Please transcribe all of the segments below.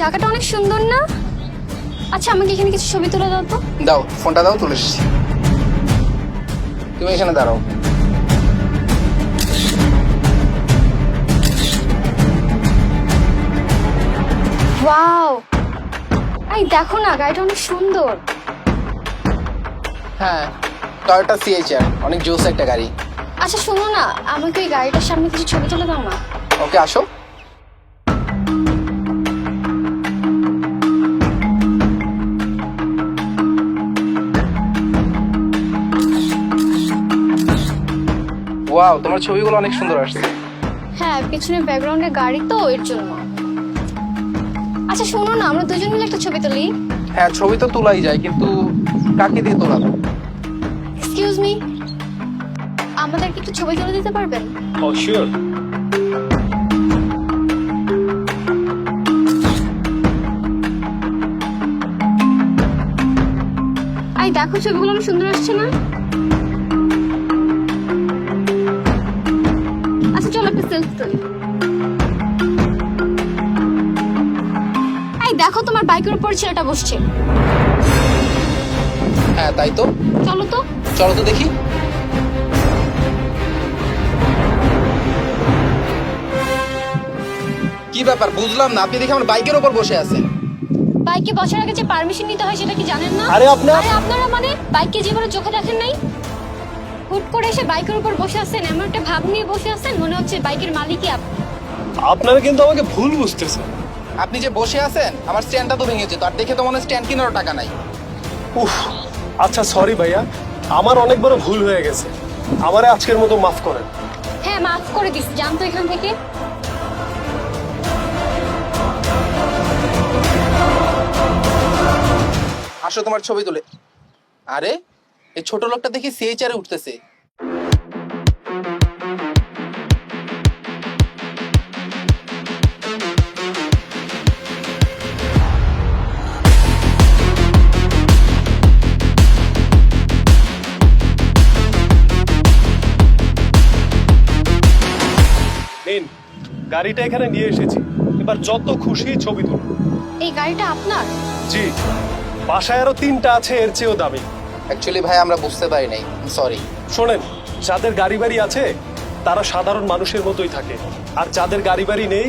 জায়গাটা অনেক সুন্দর না? আচ্ছা আমাকে এখানে কিছু ছবি তুলে দাও তো। দাও ফোনটা দাও তুলে এসেছি তুমি এখানে দাঁড়াও। ওয়াও! এই দেখো না গাড়িটা অনেক সুন্দর। হ্যাঁ টয়োটা সিএইচআর অনেক জোস একটা গাড়ি। আচ্ছা শোনো না আমাকে ওই গাড়িটার সামনে কিছু ছবি তুলে দাও না। ওকে আসো। ওয়াও তোমার ছবিগুলো অনেক সুন্দর আসছে। হ্যাঁ পিছনে ব্যাকগ্রাউন্ডে গাড়ি তো এর জন্য। আচ্ছা শোনো না আমরা দুজন মিলে একটা ছবি তুলি। হ্যাঁ ছবি তো তোলাই যায় কিন্তু কাকে দিয়ে তোলাবো? এক্সকিউজ মি আমাদের কি একটু ছবি তুলে দিতে পারবেন? Oh, sure. আই দেখো ছবিগুলো অনেক সুন্দর আসছে না? দেখো তোমার বাইকের উপর ছেলেটা বসছে। হ্যাঁ তাই তো। চলো তো। চলো তো দেখি। কি ব্যাপার বুঝলাম না। আপনি দেখে আমার বাইকের ওপর বসে আছেন। বাইকে বসার আগে যে পারমিশন নিতে হয় সেটা কি জানেন না? আরে আপনার- আরে আপনারা মানে বাইককে জীবনে চোখে দেখেন নাই? হুট করে এসে বাইকের উপর বসে আছেন এমন একটা ভাব নিয়ে বসে আছেন মনে হচ্ছে বাইকের মালিকই আপনি আপনারা কিন্তু আমাকে ভুল বুঝতেছেন। আপনি যে বসে আছেন আমার স্ট্যান্ডটা তো ভেঙেছে তো আর দেখে তো মনে হয় স্ট্যান্ড কেনারও টাকা নাই। উফ আচ্ছা সরি ভাইয়া আমার অনেক বড় ভুল হয়ে গেছে। আমারে আজকের মতো মাফ করেন। হ্যাঁ মাফ করে দিস জানতো এখান থেকে। আসো তোমার ছবি তুলে। আরে এই ছোট লোকটা দেখি সিএইচআরে উঠতেছে। নিন গাড়িটা এখানে নিয়ে এসেছি। এবার যত খুশি ছবি তুলুন। এই গাড়িটা আপনার? জি বাসায় আরও তিনটা আছে এর চেয়েও দামি। অ্যাকচুয়ালি ভাই আমরা বুঝতে পারি নাই। সরি শোনেন যাদের গাড়ি বাড়ি আছে তারা সাধারণ মানুষের মতোই থাকে। আর যাদের গাড়ি বাড়ি নেই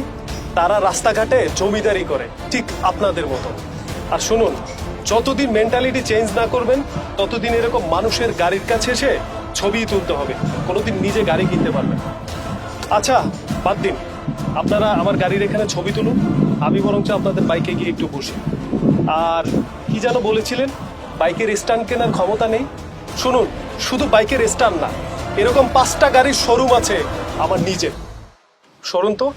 তারা রাস্তাঘাটে জমিদারি করে ঠিক আপনাদের মতো আর শুনুন যতদিন মেন্টালিটি চেঞ্জ না করবেন ততদিন এরকম মানুষের গাড়ির কাছে এসে ছবি তুলতে হবে। কোনোদিন নিজে গাড়ি কিনতে পারবেন আচ্ছা বাদ দিন। আপনারা আমার গাড়ির এখানে ছবি তুলুন, আমি বরঞ্চ আপনাদের বাইকে গিয়ে একটু বসি। আর কি যেন বলেছিলেন, বাইকের স্ট্যান্ড কেনার ক্ষমতা নেই। শুনুন, শুধু বাইকের স্ট্যান্ড না, এরকম পাঁচটা গাড়ির শোরুম আছে আমার নিজের। শরুন তো।